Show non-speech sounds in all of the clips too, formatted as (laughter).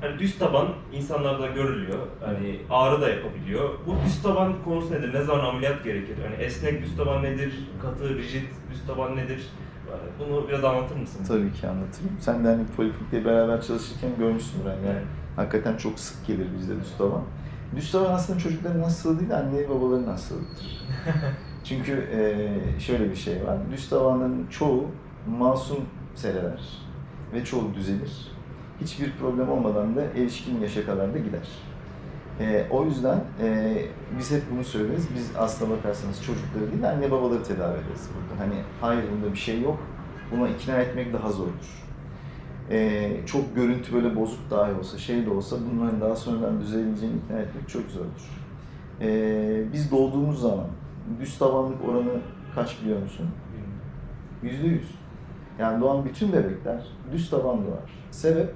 Hani düz taban insanlarda görülüyor. Hani ağrı da yapabiliyor. Bu düz taban konusu nedir? Ne zaman ameliyat gerekir? Hani esnek düz taban nedir? Katı, rigid düz taban nedir? Bunu biraz anlatır mısın? Tabii ki anlatırım. Sen de hani poliklinikle beraber çalışırken görmüşsün yani. yani hakikaten çok sık gelir bizde düz taban. Düz taban aslında çocukların hastalığı değil, anne babaların hastalığıdır. (laughs) Çünkü eee, şöyle bir şey var. Düz tavanların çoğu masum sereler ve çoğu düzelir. Hiçbir problem olmadan da erişkin yaşa kadar da gider. Eee, o yüzden eee, biz hep bunu söyleriz. Biz aslına bakarsanız çocukları değil, anne babaları tedavi ederiz burada. Hani hayır bunda bir şey yok. Buna ikna etmek daha zordur. Eee, çok görüntü böyle bozuk dahi olsa, şey de olsa bunların daha sonradan düzelebileceğini ikna etmek çok zordur. Eee, biz doğduğumuz zaman düz tabanlık oranı kaç biliyor musun? Yüzde yüz. Yani doğan bütün bebekler düz taban doğar. Sebep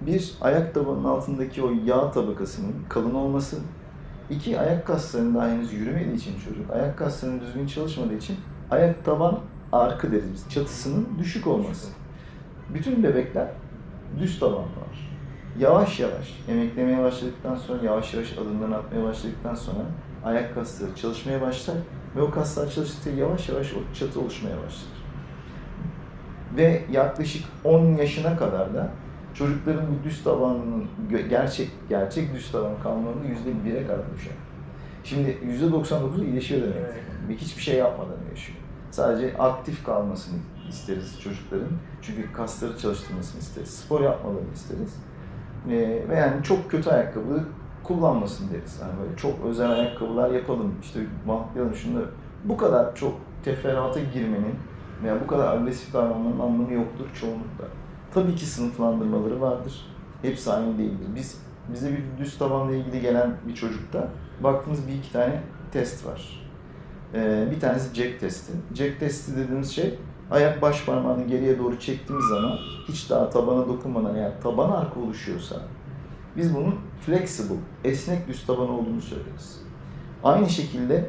bir ayak tabanının altındaki o yağ tabakasının kalın olması. iki ayak kaslarının daha henüz yürümediği için çocuk, ayak kaslarının düzgün çalışmadığı için ayak taban arkı deriz biz. Çatısının düşük olması. Bütün bebekler düz taban var. Yavaş yavaş emeklemeye başladıktan sonra, yavaş yavaş adımlarını atmaya başladıktan sonra ayak kasları çalışmaya başlar ve o kaslar çalıştıkça yavaş yavaş o çatı oluşmaya başlar. Ve yaklaşık 10 yaşına kadar da çocukların bu düz tabanının gerçek gerçek düz taban kalmalarını yüzde bire kadar düşer. Şimdi yüzde 99'u iyileşiyor demek. Evet. Ve hiçbir şey yapmadan yaşıyor. Sadece aktif kalmasını isteriz çocukların. Çünkü kasları çalıştırmasını isteriz. Spor yapmalarını isteriz. Ee, ve yani çok kötü ayakkabı kullanmasın deriz. Yani böyle çok özel ayakkabılar yapalım, işte bantlayalım şunları. Bu kadar çok teferruata girmenin veya bu kadar agresif davranmanın anlamı yoktur çoğunlukla. Tabii ki sınıflandırmaları vardır. Hepsi aynı değildir. Biz bize bir düz tabanla ilgili gelen bir çocukta baktığımız bir iki tane test var. Ee, bir tanesi Jack testi. Jack testi dediğimiz şey ayak baş parmağını geriye doğru çektiğimiz zaman hiç daha tabana dokunmadan yani taban arka oluşuyorsa biz bunun flexible, esnek düz taban olduğunu söyleriz. Aynı şekilde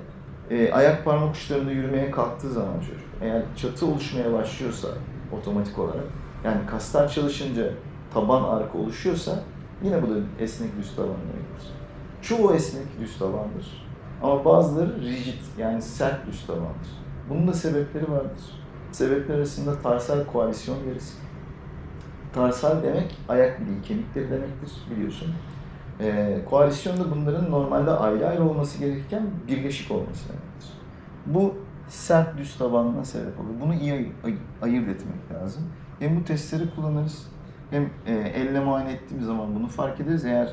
e, ayak parmak uçlarında yürümeye kalktığı zaman çocuk eğer çatı oluşmaya başlıyorsa otomatik olarak yani kaslar çalışınca taban arka oluşuyorsa yine bu da esnek düz taban demektir. Çoğu esnek düz tabandır. Ama bazıları rigid yani sert düz tabandır. Bunun da sebepleri vardır. Sebepler arasında tarsal koalisyon deriz. Tarsal demek ayak bileği kemikleri demektir biliyorsun. Ee, koalisyon da bunların normalde ayrı ayrı olması gerekirken birleşik olması demektir. Bu sert düz tabanına sebep olur. Bunu iyi ay- ayırt etmek lazım. Hem bu testleri kullanırız hem e, elle muayene ettiğimiz zaman bunu fark ederiz. Eğer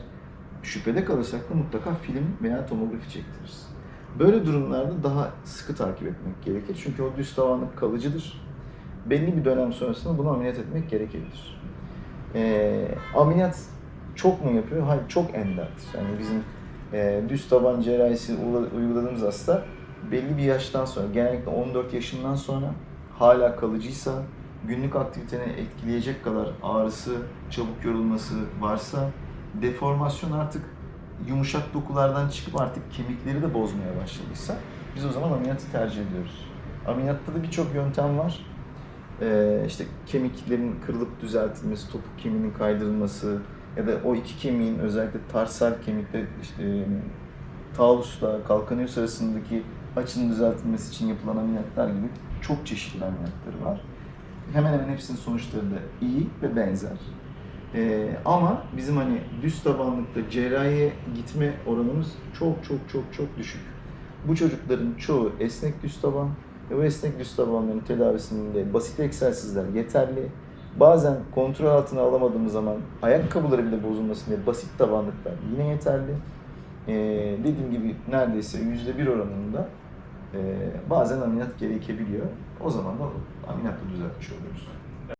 şüphede kalırsak da mutlaka film veya tomografi çektiririz. Böyle durumlarda daha sıkı takip etmek gerekir. Çünkü o düz tavanlık kalıcıdır. Belli bir dönem sonrasında bunu ameliyat etmek gerekebilir. Ee, ameliyat çok mu yapıyor? Hayır, çok enderdir. Yani bizim e, düz taban cerrahisi uygula- uyguladığımız hasta belli bir yaştan sonra, genellikle 14 yaşından sonra hala kalıcıysa, günlük aktiviteni etkileyecek kadar ağrısı, çabuk yorulması varsa, deformasyon artık yumuşak dokulardan çıkıp artık kemikleri de bozmaya başladıysa biz o zaman ameliyatı tercih ediyoruz. Ameliyatta da birçok yöntem var. Ee, işte kemiklerin kırılıp düzeltilmesi, topuk kemiğinin kaydırılması ya da o iki kemiğin özellikle tarsal kemikte işte talusla kalkanıyoruz arasındaki açının düzeltilmesi için yapılan ameliyatlar gibi çok çeşitli ameliyatları var. Hemen hemen hepsinin sonuçları da iyi ve benzer. Ee, ama bizim hani düz tabanlıkta cerrahiye gitme oranımız çok çok çok çok düşük. Bu çocukların çoğu esnek düz taban ve bu esnek düz tabanların tedavisinde basit egzersizler yeterli. Bazen kontrol altına alamadığımız zaman ayakkabıları bile bozulmasın diye basit tabanlıklar yine yeterli. Ee, dediğim gibi neredeyse yüzde bir oranında bazen ameliyat gerekebiliyor. O zaman da ameliyatla düzeltmiş oluyoruz.